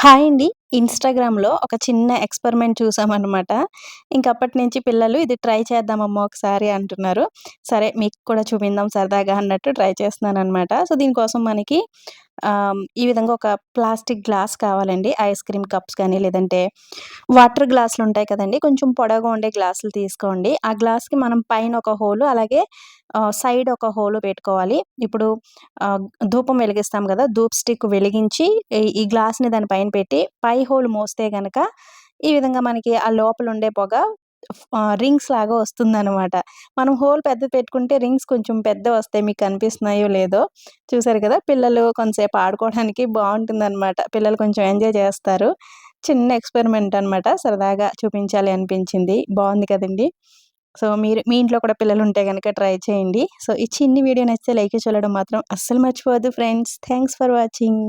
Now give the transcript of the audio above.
Hi అండి. ఇన్‌స్టాగ్రామ్‌లో ఒక చిన్న ఎక్స్‌పెరిమెంట్ చూసామన్నమాట ఇంకప్పటి నుంచి పిల్లలు ఇది ట్రై చేద్దామమ్మా ఒకసారి అంటున్నారు. సరే మీకు కూడా చూపిందాం సరదాగా అన్నట్టు ట్రై చేస్తున్నాను అనమాట సో, దీనికోసం మనకి ఈ విధంగా ఒక ప్లాస్టిక్ గ్లాస్ కావాలండి. ఐస్ క్రీమ్ కప్స్ కానీ, లేదంటే వాటర్ గ్లాసులు ఉంటాయి కదండీ! కొంచెం పొడవుగా ఉండే గ్లాసులు తీసుకోండి. ఆ గ్లాస్‌కి మనం పైన ఒక హోలు అలాగే సైడ్ ఒక హోలు పెట్టుకోవాలి. ఇప్పుడు ధూపం వెలిగిస్తాం కదా ధూప్ స్టిక్ వెలిగించి ఈ గ్లాస్‌ని దాని పైన పెట్టి పై హోల్ మోస్తే కనుక ఈ విధంగా మనకి ఆ లోపల ఉండే పొగ రింగ్స్ లాగా వస్తుందనమాట. మనం హోల్ పెద్దది పెట్టుకుంటే రింగ్స్ కొంచెం పెద్దవొస్తాయి. మీకు కనిపిస్తున్నాయో లేదో చూసారు కదా! పిల్లలు కొంతసేపు ఆడుకోవడానికి బావుంటుందనమాట. పిల్లలు కొంచెం ఎంజాయ్ చేస్తారు. చిన్న ఎక్స్‌పెరిమెంట్ అనమాట. సరదాగా చూపించాలి అనిపించింది. బాగుంది కదండీ! సో, మీరు మీ ఇంట్లో కూడా పిల్లలు ఉంటే కనుక ట్రై చేయండి. సో, ఈ చిన్ని వీడియో నచ్చితే లైక్ చూడడం మాత్రం అస్సలు మర్చిపోవద్దు ఫ్రెండ్స్. Thanks for watching.